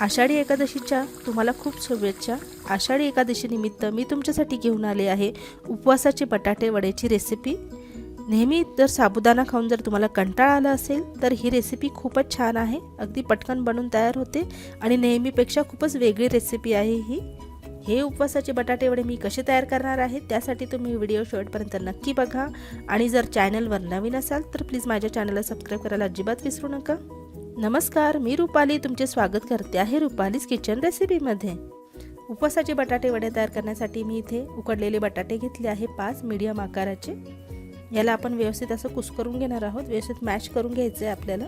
आषाढी एकादशीच्या तुम्हाला खूप शुभेच्छा. आषाढी एकादशीनिमित्त मी तुमच्यासाठी घेऊन आले आहे उपवासाचे बटाटे वड्याची रेसिपी नेहमी जर साबुदाणा खाऊन जर तुम्हाला कंटाळा आला असेल तर ही रेसिपी खूपच छान आहे. अगदी पटकन बनून तयार होते आणि नेहमीपेक्षा खूपच वेगळी रेसिपी आहे ही. हे उपवासाचे बटाटे वडे मी कसे तयार करणार आहे त्यासाठी तुम्ही व्हिडिओ शेवटपर्यंत नक्की बघा. आणि जर चॅनलवर नवीन असाल तर प्लीज माझ्या चॅनलला सबस्क्राईब करायला अजिबात विसरू नका. नमस्कार मी रुपाली. तुमचे स्वागत करते आहे रुपालीज किचन रेसिपीमध्ये उपवासाचे बटाटे वडे तयार करण्यासाठी मी इथे उकडलेले बटाटे घेतले आहे पाच मीडियम आकाराचे. याला आपण व्यवस्थित असं कुस्करून घेणार आहोत. व्यवस्थित मॅश करून घ्यायचं आहे आपल्याला.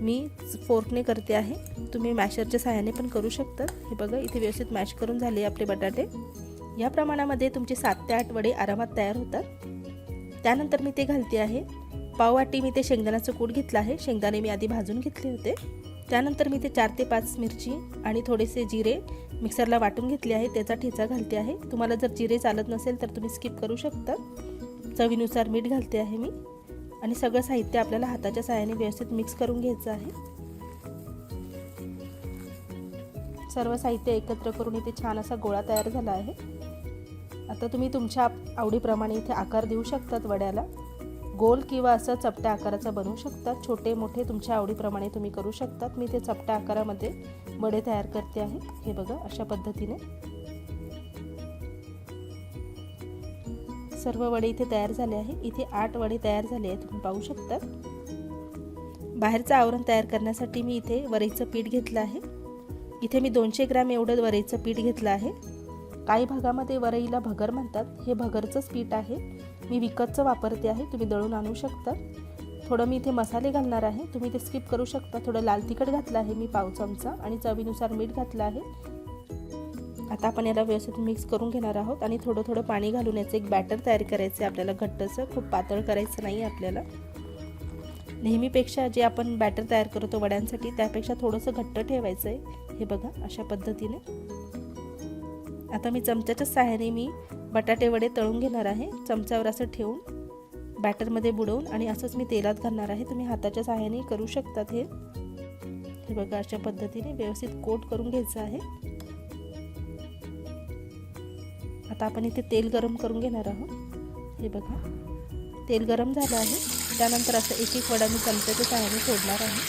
मी फोर्कने करते आहे. तुम्ही मॅशरच्या सहाय्याने पण करू शकता हे बघा इथे व्यवस्थित मॅश करून झाले आपले बटाटे. या प्रमाणामध्ये तुमचे सात ते आठ वडे आरामात तयार होतात. त्यानंतर मी ते घालते आहे. पाववाटी मी ते शेंगदाण्याचं कूट घेतलं आहे. शेंगदाणे मी आधी भाजून घेतले होते. त्यानंतर मी ते चार ते पाच मिरची आणि थोडेसे जिरे मिक्सरला वाटून घेतले आहे. त्याचा ठेचा घालते आहे. तुम्हाला जर जिरे चालत नसेल तर तुम्ही स्किप करू शकता. चवीनुसार मीठ घालते आहे मी. आणि सगळं साहित्य आपल्याला हाताच्या सहाय्याने व्यवस्थित मिक्स करून घ्यायचं आहे. सर्व साहित्य एकत्र करून इथे छान असा गोळा तयार झाला आहे. आता तुम्ही तुमच्या आवडीप्रमाणे इथे आकार देऊ शकतात वड्याला. गोल किंवा असं चपट्या आकाराचा बनवू शकतात. छोटे मोठे तुमच्या आवडीप्रमाणे तुम्ही करू शकतात. मी ते चपट्या आकारामध्ये वडे तयार करते आहे. हे बघा अशा पद्धतीने. सर्व वडे इथे तयार झाले आहे. इथे आठ वडे तयार झाले आहे तुम्ही पाहू शकतात बाहेरचं आवरण तयार करण्यासाठी मी इथे वरेचं पीठ घेतलं आहे. इथे मी दोनशे ग्रॅम एवढं वरेचं पीठ घेतलं आहे. काही भागामध्ये वरईला भगर म्हणतात. हे भगरचंच पीठ आहे. मी विकतचं वापरते आहे. तुम्ही दळून आणू शकता. थोडं मी इथे मसाले घालणार आहे. तुम्ही ते स्किप करू शकता. थोडं लाल तिखट घातलं आहे मी पाव चमचा आणि चवीनुसार मीठ घातलं आहे. आता आपण याला व्यवस्थित मिक्स करून घेणार आहोत आणि थोडं थोडं पाणी घालून याचं एक बॅटर तयार करायचं आहे आपल्याला. घट्टचं खूप पातळ करायचं नाही आपल्याला. नेहमीपेक्षा जे आपण बॅटर तयार करतो वड्यांसाठी त्यापेक्षा थोडंसं घट्ट ठेवायचं आहे हे बघा अशा पद्धतीने. आता मी चमच्याच्या सहाय्याने मी बटाटे वडे तळून घेणार आहे. चमच्यावर असं ठेवून बॅटरमध्ये बुडवून आणि असंच मी तेलात घालणार आहे. तुम्ही हाताच्या सहाय्याने करू शकतात हे. हे बघा अशा पद्धतीने व्यवस्थित कोट करून घ्यायचं आहे. आता आपण इथे तेल गरम करून घेणार आहोत. हे बघा तेल गरम झालं आहे. त्यानंतर असं एक एक वडा मी चमच्याच्या सहाय्याने सोडणार आहे.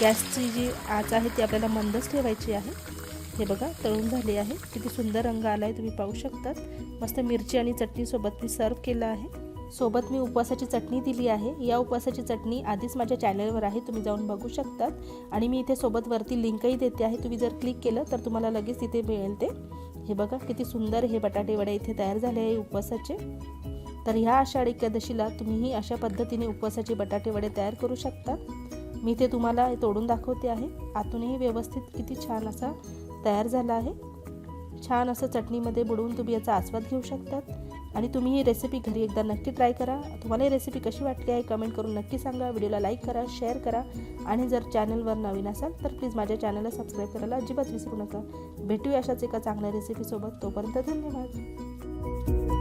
गॅसची जी आच आहे ती आपल्याला मंदच ठेवायची आहे. हे बघा तळून झाले आहे. किती सुंदर रंग आला आहे तुम्ही पाहू शकतात. मस्त मिरची आणि चटणीसोबत मी सर्व केलं आहे. सोबत मी उपवासाची चटणी दिली आहे. या उपवासाची चटणी आधीच माझ्या चॅनलवर आहे तुम्ही जाऊन बघू शकतात. आणि मी इथे सोबत वरती लिंकही देते आहे. तुम्ही जर क्लिक केलं तर तुम्हाला लगेच तिथे मिळेल ते. हे बघा किती सुंदर हे बटाटे वडे इथे तयार झाले आहे उपवासाचे. तर ह्या आषाढ एकादशीला तुम्हीही अशा पद्धतीने उपवासाचे बटाटे वडे तयार करू शकता. मी ते तुम्हाला तोडून दाखवते आहे. आतूनही व्यवस्थित किती छान असा तयार झाला आहे. छान असं चटणीमध्ये बुडवून तुम्ही याचा आस्वाद घेऊ शकतात. आणि तुम्ही ही रेसिपी घरी एकदा नक्की ट्राय करा. तुम्हाला ही रेसिपी कशी वाटते आहे कमेंट करून नक्की सांगा. व्हिडिओला लाईक करा शेअर करा. आणि जर चॅनलवर नवीन असाल तर प्लीज माझ्या चॅनलला सबस्क्राईब करायला अजिबात विसरू नका. भेटूया अशाच एका चांगल्या रेसिपीसोबत तोपर्यंत धन्यवाद.